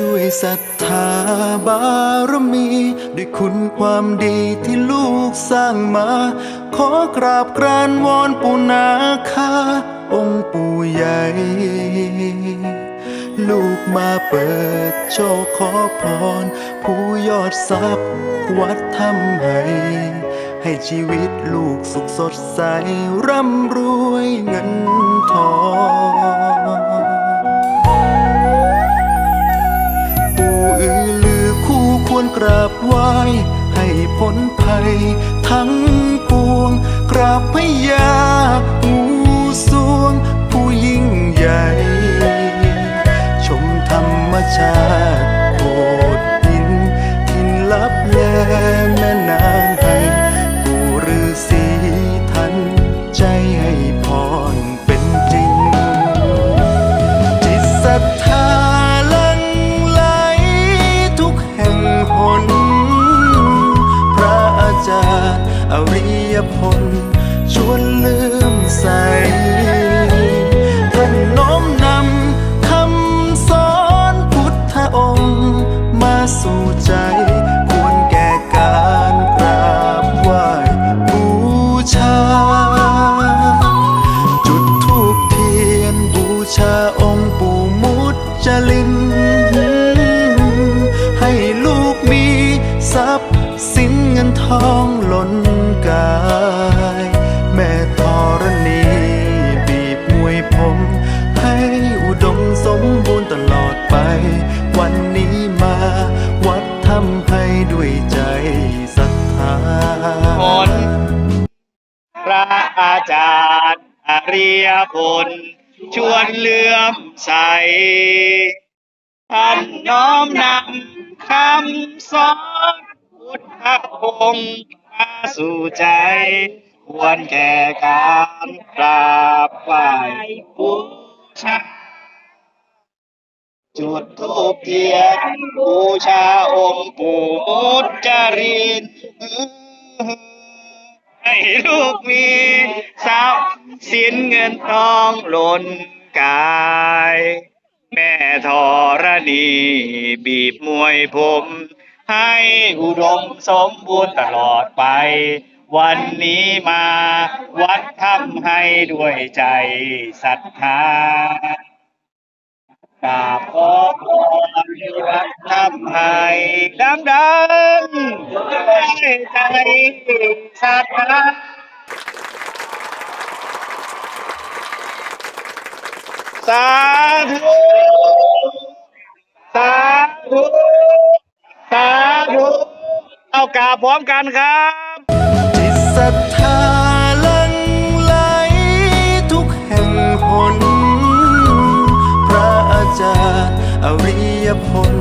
ด้วยศรัทธาบารมี ด้วยคุณความดีที่ลูกสร้างมา ขอกราบกรานวอนปู่นาคาองค์ปู่ใหญ่ ลูกมาเปิดโชคขอพร ผู้ยอดทรัพย์วัดทำให้ให้ชีวิตลูกสุขสดใสร่ำรวย วรกราบไหว้ให้พ้นภัยทั้งปวง กราบพยางูสวง ผู้ยิ่งใหญ่ ชมธรรมชาติ อริยพลชวนลืมใสท่านน้อมนำคำสอนพุทธองค์ มาสู่ใจควรแก่การกราบไหว้บูชา จุดทูปเทียนบูชาองค์ปู่มุจจลินให้ลูกมีทรัพย์สินเงินทอง จารย์อริยผล ชวนเลื่อมใส ท่านน้อมนำคำสอนพุทธองค์มาสู่ใจ ควรแก่การกราบไหว้บูชาจุดทูปเทียนบูชาองค์ปู่มุจรินให้ลูกมี ทรัพย์สินเงินทองหล้นกาย แม่ธรณีบีบมวยผม ให้อุดมสมบูรณ์ตลอดไป วันนี้มาวัดทำให้ด้วยใจศรัทธากราบขอพรรักทำให้ดังดังด้วยใจศรัทธา สาธุ สาธุ สาธุ เอากาพร้อมกันครับ จิตศรัทธาลังไหลทุกแห่งหน พระอาจารย์อริยพล